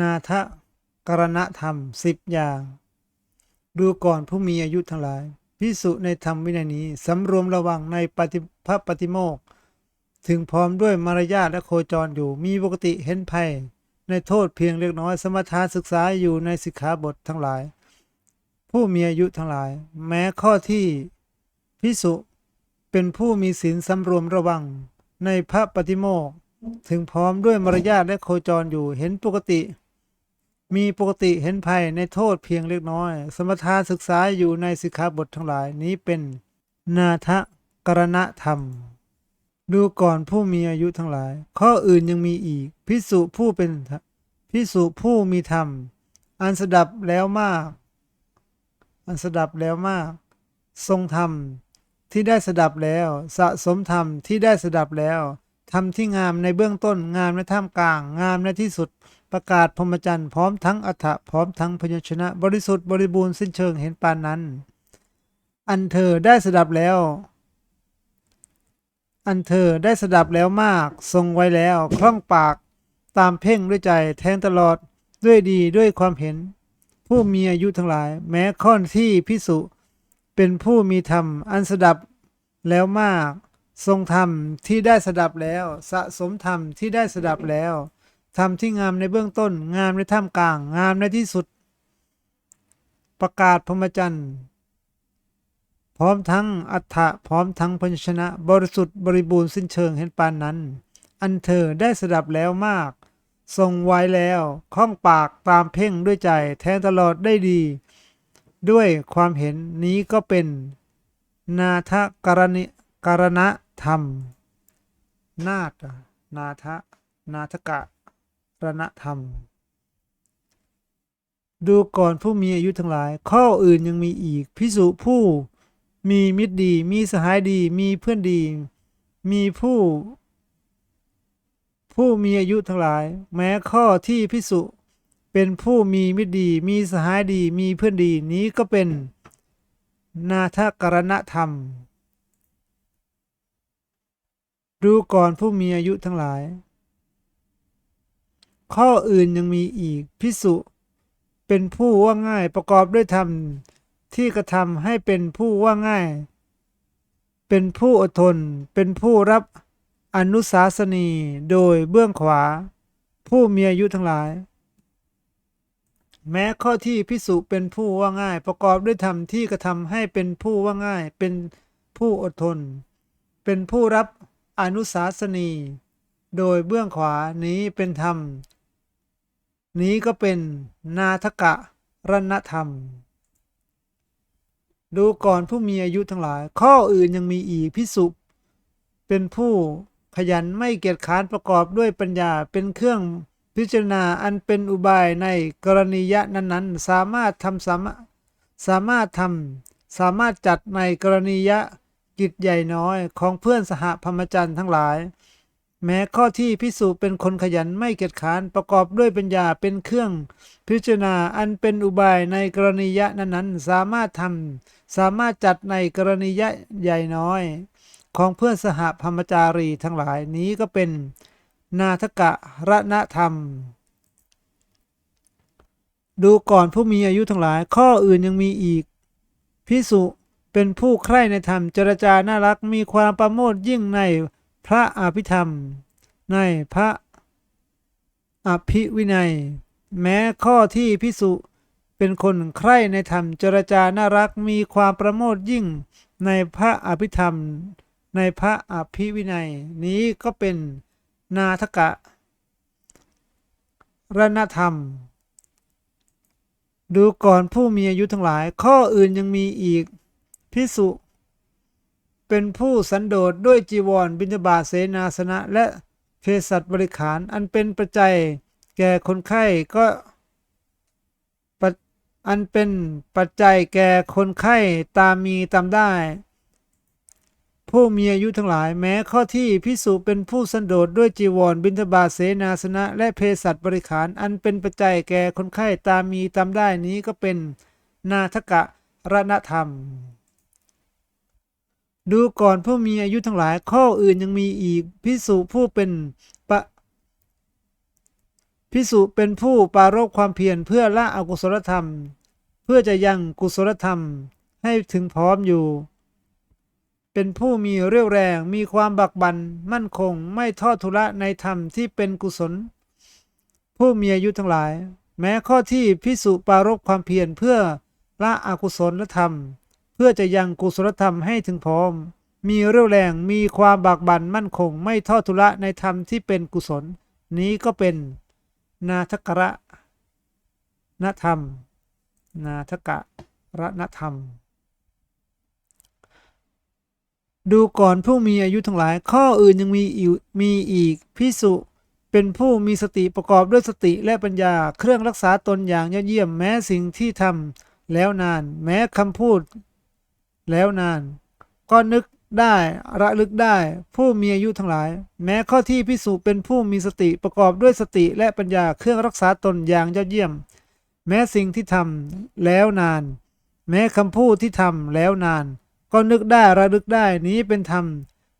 นาทะกรณธรรมสิบอย่าง ดูก่อนผู้มีอายุทั้งหลายพิสุในธรรมวินัยนี้สำรวมระวังในปฏิพระปฏิโมกถึงพร้อมด้วยมารยาทและโคจรอยู่มีปกติเห็นภัย ในโทษเพียงเล็กน้อยสมถาศึกษาอยู่ในสิกขาบททั้งหลาย ผู้มีอายุทั้งหลาย แม้ข้อที่พิสุเป็นผู้มีศีลสำรวมระวัง ในพระปฏิโมก ถึงพร้อมด้วยมารยาทและโคจรอยู่เห็นปกติ มีปกติเห็นภัยในโทษเพียงเล็กน้อย สมถาศึกษาอยู่ในสิกขาบททั้งหลายนี้เป็นนาทะกรณธรรม ดูก่อนผู้มีอายุทั้งหลาย ข้ออื่นยังมีอีกพิสุผู้เป็นพิสุผู้มีธรรม อันสดับแล้วมาก อันสดับแล้วมาก ทรงธรรมที่ได้สดับแล้ว สะสมธรรมที่ได้สดับแล้ว ธรรมที่งามในเบื้องต้นงามในท่ามกลาง งามในที่สุด ประกาศพรหมจรรย์พร้อมทั้งอัฐะพร้อมทั้งพยัญชนะ บริสุทธิ์บริบูรณ์สิ้นเชิงเห็นปานนั้น อันเธอได้สดับแล้ว อันเธอได้สดับแล้วมาก ทรงไว้แล้วคล่องปากตามเพ่งด้วยใจแทงตลอดด้วยดีด้วยความเห็น ผู้มีอายุทั้งหลาย แม้ข้อนที่พิสุเป็นผู้มีธรรมอันสดับแล้วมาก ทรงธรรมที่ได้สดับแล้ว สะสมธรรมที่ได้สดับแล้วธรรมที่งามในเบื้องต้น งามในท่ามกลาง งามในที่สุด ประกาศพรหมจรรย์พร้อมทั้งอัฏฐะพร้อมทั้งพญชนะ บริสุทธิ์บริบูรณ์สิ้นเชิงเห็นปานนั้น อันเธอได้สดับแล้วมาก ทรงไว้แล้วคล่องปากตามเพ่งด้วยใจแทงตลอดได้ดี ด้วยความเห็นนี้ก็เป็น นาทะกรณิกรณะ ธรรม นาฏนาทะนาทกะรณธรรม ดูก่อนผู้มีอายุทั้งหลาย ข้ออื่นยังมีอีกพิสุผู้มีมิตรดี มีสหายดี มีเพื่อนดี มีผู้ ผู้มีอายุทั้งหลาย แม้ข้อที่พิสุเป็นผู้มีมิตรดี มีสหายดี มีเพื่อนดีนี้ก็เป็นนาทกรณธรรม ดูก่อนผู้มีอายุทั้งหลาย ข้ออื่นยังมีอีกพิสุเป็นผู้ว่าง่ายประกอบด้วยธรรมที่กระทำให้เป็นผู้ว่าง่าย เป็นผู้อดทน เป็นผู้รับอนุสาสนีโดยเบื้องขวา ผู้มีอายุทั้งหลาย แม้ข้อที่พิสุเป็นผู้ว่าง่าย ประกอบด้วยธรรมที่กระทำให้เป็นผู้ว่าง่าย เป็นผู้อดทน เป็นผู้รับ อนุสาสนี โดยเบื้องขวานี้เป็นธรรม นี้ก็เป็นนาทกะรณธรรม ดูก่อนผู้มีอายุทั้งหลาย ข้ออื่นยังมีอีกพิสุเป็นผู้ขยันไม่เกียจค้านประกอบด้วยปัญญาเป็นเครื่องพิจารณาอันเป็นอุบายในกรณียะนั้นๆ สามารถทำสามารถสามารถทำสามารถจัดในกรณียะ กิจใหญ่น้อยของเพื่อนสหพรหมจรรย์ทั้งหลาย แม้ข้อที่พิสูจเป็นคนขยันไม่เกียจค้านประกอบด้วยปัญญาเป็นเครื่องพิจารณาอันเป็นอุบายในกรณียะนั้นๆ สามารถทำสามารถจัดในกรณียะใหญ่น้อย ของเพื่อนสหพรหมจารีทั้งหลายนี้ก็เป็นนาทกะรณธรรมดูก่อนผู้มีอายุทั้งหลาย ข้ออื่นยังมีอีกพิสุ เป็นผู้ใคร่ในธรรมเจรจาน่ารักมีความประโมทยิ่งในพระอภิธรรม ในพระอภิวินัย แม้ข้อที่พิสุเป็นคนใคร่ในธรรมเจรจาน่ารักมีความประโมทยิ่งในพระอภิธรรม ในพระอภิวินัย นี้ก็เป็นนาทกะรณธรรม ดูก่อนผู้มีอายุทั้งหลาย ข้ออื่นยังมีอีก พิสุเป็นผู้สันโดษด้วยจีวรบิณฑบาตเสนาสนะ และเภสัชบริขารอันเป็นปัจจัยแก่คนไข้ก็อันเป็นปัจจัยแก่คนไข้ตามมีตามได้ ผู้มีอายุทั้งหลายแม้ข้อที่พิสุเป็นผู้สันโดษด้วยจีวรบิณฑบาตเสนาสนะ และเภสัชบริขาร อันเป็นปัจจัยแก่คนไข้ตามมีตามได้นี้ก็เป็นนาทกะรณธรรม ดูก่อนผู้มีอายุทั้งหลายข้ออื่นยังมีอีกพิสุผู้เป็นปะพิสุเป็นผู้ปรารบความเพียรเพื่อละอกุศลธรรม เพื่อจะยังกุศลธรรมให้ถึงพร้อมอยู่ เป็นผู้มีเรี่ยวแรงมีความบักบันมั่นคงไม่ทอดทุระในธรรมที่เป็นกุศล ผู้มีอายุทั้งหลาย แม้ข้อที่พิสุปรารบความเพียรเพื่อละอกุศลธรรม พื่อจะยังกุศลธรรมให้ถึงพร้อม มีเรี่ยวแรงมีความบากบั่นมั่นคงไม่ทอดทุระในธรรมที่เป็นกุศล นี้ก็เป็นนาทกระนธรรม นาทกะระนธรรม ดูก่อนผู้มีอายุทั้งหลาย ข้ออื่นยังมีอีกมีอีกพิสุเป็นผู้มีสติประกอบด้วยสติและปัญญาเครื่องรักษาตนอย่างยอดเยี่ยมแม้สิ่งที่ทำแล้วนาน แม้คำพูด แล้วนาน ก็นึกได้ระลึกได้ ผู้มีอายุทั้งหลาย แม้ข้อที่พิสุเป็นผู้มีสติประกอบด้วยสติและปัญญาเครื่องรักษาตนอย่างยอดเยี่ยม แม้สิ่งที่ทำแล้วนาน แม้คำพูดที่ทำแล้วนาน ก็นึกได้ระลึกได้นี้เป็นธรรม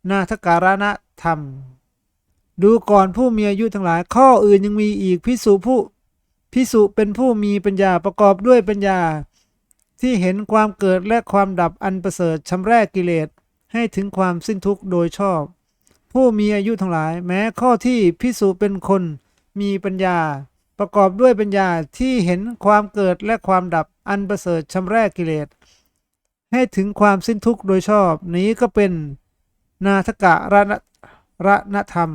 นาทการณะธรรม ดูก่อนผู้มีอายุทั้งหลาย ข้ออื่นยังมีอีกพิสุผู้พิสุเป็นผู้มีปัญญาประกอบด้วยปัญญา ที่เห็นความเกิดและความดับอันประเสริฐชำแรกกิเลสให้ถึงความสิ้นทุกข์โดยชอบ ผู้มีอายุทั้งหลาย แม้ข้อที่พิสุเป็นคนมีปัญญา ประกอบด้วยปัญญาที่เห็นความเกิดและความดับอันประเสริฐชำแรกกิเลสให้ถึงความสิ้นทุกข์โดยชอบ นี้ก็เป็นนาทกะระณระณธรรม